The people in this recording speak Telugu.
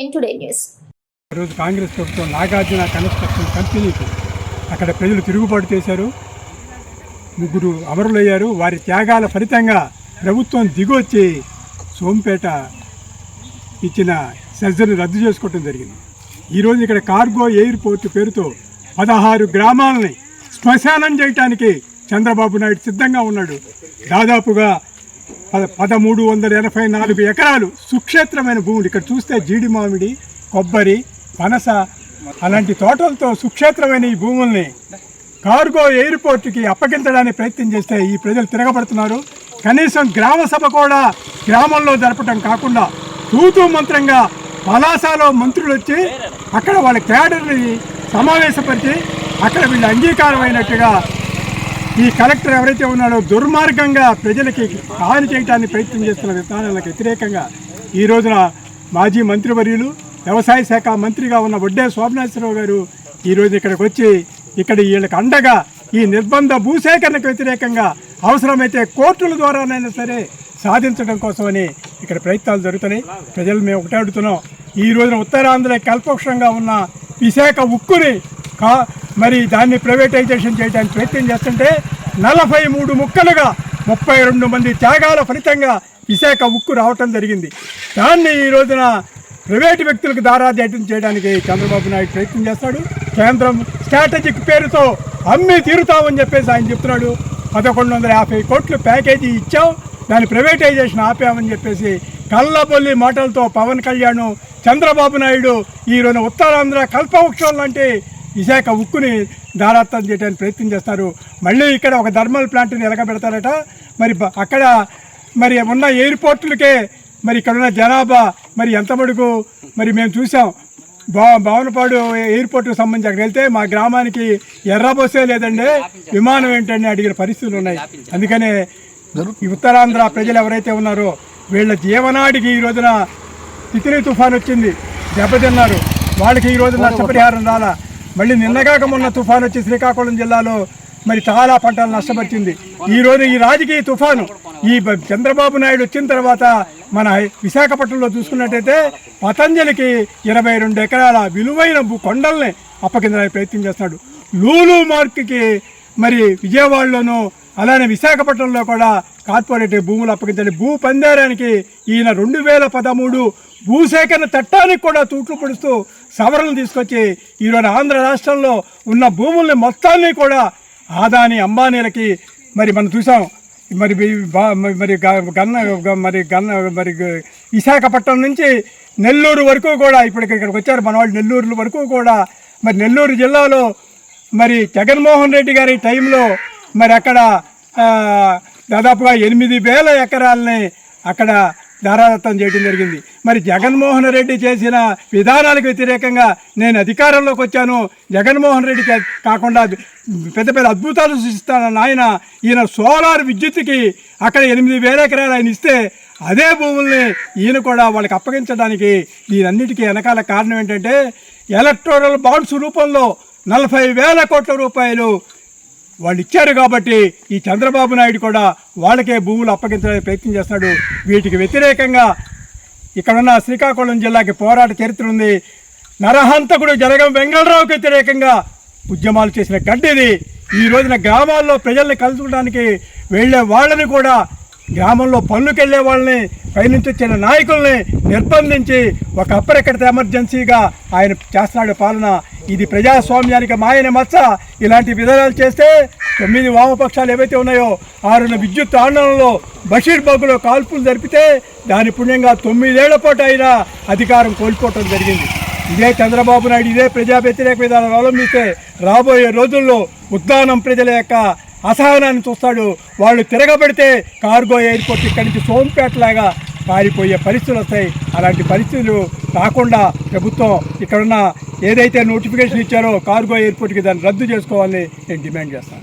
ఎన్ టుడే న్యూస్. ఈరోజు కాంగ్రెస్ ప్రభుత్వం నాగార్జున కన్స్ట్రక్షన్ కంపెనీకి అక్కడ ప్రజలు తిరుగుబాటు చేశారు. ముగ్గురు అమరులయ్యారు. వారి త్యాగాల ఫలితంగా ప్రభుత్వం దిగొచ్చి సోంపేట ఇచ్చిన సర్జరీ రద్దు చేసుకోవటం జరిగింది. ఈరోజు ఇక్కడ కార్గో ఎయిర్పోర్ట్ పేరుతో పదహారు గ్రామాలని శ్మశానం చేయటానికి చంద్రబాబు నాయుడు సిద్ధంగా ఉన్నాడు. దాదాపుగా పద పదమూడు వందల ఎనభై నాలుగు ఎకరాలు సుక్షేత్రమైన భూములు. ఇక్కడ చూస్తే జీడి మామిడి కొబ్బరి పనస అలాంటి తోటలతో సుక్షేత్రమైన ఈ భూముల్ని కార్గో ఎయిర్పోర్ట్కి అప్పగించడానికి ప్రయత్నం చేస్తే ఈ ప్రజలు తిరగబడుతున్నారు. కనీసం గ్రామ సభ కూడా గ్రామంలో జరపటం కాకుండా తూతూ మంత్రంగా పలాసాలో మంత్రులు వచ్చి అక్కడ వాళ్ళ క్యాడర్ని సమావేశపరిచి అక్కడ వీళ్ళు అంగీకారమైనట్టుగా ఈ కలెక్టర్ ఎవరైతే ఉన్నాడో దుర్మార్గంగా ప్రజలకి హాని చేయడానికి ప్రయత్నం చేస్తున్న విధానాలకు వ్యతిరేకంగా ఈ రోజున మాజీ మంత్రివర్యులు వ్యవసాయ శాఖ మంత్రిగా ఉన్న వడ్డే శోభనాశ్వరరావు గారు ఈరోజు ఇక్కడికి వచ్చి ఇక్కడ వీళ్ళకి అండగా ఈ నిర్బంధ భూసేకరణకు వ్యతిరేకంగా అవసరమైతే కోర్టుల ద్వారానైనా సరే సాధించడం కోసమని ఇక్కడ ప్రయత్నాలు జరుగుతున్నాయి. ప్రజలు మేము ఒకటే అడుగుతున్నాం. ఈ రోజున ఉత్తరాంధ్ర కల్పవృక్షంగా ఉన్న విశాఖ ఉక్కుని కా మరి దాన్ని ప్రైవేటైజేషన్ చేయడానికి ప్రయత్నం చేస్తుంటే నలభై మూడు ముక్కలుగా ముప్పై రెండు మంది త్యాగాల ఫలితంగా విశాఖ ఉక్కు రావటం జరిగింది. దాన్ని ఈ రోజున ప్రైవేటు వ్యక్తులకు దారాధ్యం చేయడానికి చంద్రబాబు నాయుడు ప్రయత్నం చేస్తాడు. కేంద్రం స్ట్రాటజిక్ పేరుతో అమ్మి తీరుతామని చెప్పేసి ఆయన చెప్తున్నాడు. పదకొండు వందల యాభై కోట్లు ప్యాకేజీ ఇచ్చాం. దాని ప్రైవేటైజేషన్ ఆపామని చెప్పేసి కళ్ళబొల్లి మాటలతో పవన్ కళ్యాణ్ చంద్రబాబు నాయుడు ఈ రోజున ఉత్తరాంధ్ర కల్పవృక్షం లాంటి విశాఖ ఉక్కుని దారాత్తం చేయడానికి ప్రయత్నం చేస్తారు. మళ్ళీ ఇక్కడ ఒక థర్మల్ ప్లాంట్ని ఎలగబెడతారట మరి అక్కడ మరి ఉన్న ఎయిర్పోర్టులకే మరి ఇక్కడ ఉన్న జనాభా మరి ఎంత మటుకు మరి మేము చూసాం. భా భావనపాడు ఎయిర్పోర్ట్కి సంబంధించి అక్కడికి వెళ్తే మా గ్రామానికి ఎర్రబొసే లేదండి. విమానం ఏంటండి అడిగిన పరిస్థితులు ఉన్నాయి. అందుకనే ఉత్తరాంధ్ర ప్రజలు ఎవరైతే ఉన్నారో వీళ్ళ జీవనాడికి ఈ రోజున తితిలి తుఫాన్ వచ్చింది. దెబ్బతిన్నారు. వాళ్ళకి ఈ రోజు నష్టపరిహారం రాలా? మళ్ళీ నిన్నగాక మొన్న తుఫాను వచ్చి శ్రీకాకుళం జిల్లాలో మరి చాలా పంటలు నష్టపరిచింది. ఈ రోజు ఈ రాజకీయ తుఫాను ఈ చంద్రబాబు నాయుడు వచ్చిన తర్వాత మన విశాఖపట్నంలో చూసుకున్నట్టయితే పతంజలికి ఇరవై రెండు ఎకరాల విలువైన భూ కొండల్ని అప్పకిందనే ప్రయత్నం చేస్తున్నాడు. లూలు మార్క్కి మరి విజయవాడలోనూ అలానే విశాఖపట్నంలో కూడా కార్పొరేట్ భూములు అప్పగించండి. భూ పందేరానికి ఈయన రెండు వేల పదమూడు భూసేకరణ చట్టానికి కూడా తూట్లు పొడుస్తూ సవరణలు తీసుకొచ్చి ఈరోజు ఆంధ్ర రాష్ట్రంలో ఉన్న భూముల్ని మొత్తాన్ని కూడా ఆదాని అంబానీలకి మరి మనం చూసాం. మరి మరి గ- గన్న మరి గన్న మరి విశాఖపట్నం నుంచి నెల్లూరు వరకు కూడా ఇప్పుడు ఇక్కడికి వచ్చారు మన వాళ్ళు నెల్లూరు వరకు కూడా. మరి నెల్లూరు జిల్లాలో మరి జగన్మోహన్ రెడ్డి గారి టైంలో మరి అక్కడ దాదాపుగా ఎనిమిది వేల ఎకరాలని అక్కడ ధారాదత్తం చేయడం జరిగింది. మరి జగన్మోహన్ రెడ్డి చేసిన విధానాలకు వ్యతిరేకంగా నేను అధికారంలోకి వచ్చాను. జగన్మోహన్ రెడ్డి కాకుండా పెద్ద పెద్ద అద్భుతాలు సృష్టిస్తానన్న ఆయన ఈయన సోలార్ విద్యుత్కి అక్కడ ఎనిమిది వేల ఎకరాలు ఆయన ఇస్తే అదే భూముల్ని ఈయన కూడా వాళ్ళకి అప్పగించడానికి దీనన్నిటికీ వెనకాల కారణం ఏంటంటే ఎలక్టోరల్ బాండ్స్ రూపంలో నలభై వేల కోట్ల రూపాయలు వాళ్ళు ఇచ్చారు కాబట్టి ఈ చంద్రబాబు నాయుడు కూడా వాళ్ళకే భూములు అప్పగించడానికి ప్రయత్నం చేస్తున్నాడు. వీటికి వ్యతిరేకంగా ఇక్కడున్న శ్రీకాకుళం జిల్లాకి పోరాట చరిత్ర ఉంది. నరహంతకుడు జరగం వెంగళరావుకి వ్యతిరేకంగా ఉద్యమాలు చేసిన గడ్డిది. ఈ రోజున గ్రామాల్లో ప్రజల్ని కలుసుకోవడానికి వెళ్ళే వాళ్ళని కూడా గ్రామంలో పనులకెళ్ళే వాళ్ళని పైనుంచి వచ్చిన నాయకుల్ని నిర్బంధించి ఒక అప్పరెక్కడితే ఎమర్జెన్సీగా ఆయన చేస్తున్నాడు పాలన. ఇది ప్రజాస్వామ్యానికి మాయన మచ్చ. ఇలాంటి విధానాలు చేస్తే తొమ్మిది వామపక్షాలు ఏవైతే ఉన్నాయో ఆరున విద్యుత్ ఆందోళనలో బషీర్ బాగులో కాల్పులు జరిపితే దాని పుణ్యంగా తొమ్మిదేళ్ళ పాటు అయినా అధికారం కోల్పోవటం జరిగింది. ఇదే చంద్రబాబు నాయుడు ఇదే ప్రజా వ్యతిరేక విధానాలు అవలంబిస్తే రాబోయే రోజుల్లో ఉద్దానం ప్రజల యొక్క అసహనాన్ని చూస్తాడు. వాళ్ళు తిరగబడితే కార్గో ఎయిర్పోర్ట్ ఇక్కడి నుంచి సోంపేటలాగా పారిపోయే పరిస్థితులు వస్తాయి. అలాంటి పరిస్థితులు రాకుండా ప్రభుత్వం ఇక్కడున్న ఏదైతే నోటిఫికేషన్ ఇచ్చారో కార్గో ఎయిర్పోర్ట్కి దాన్ని రద్దు చేసుకోవాలని నేను డిమాండ్ చేస్తాను.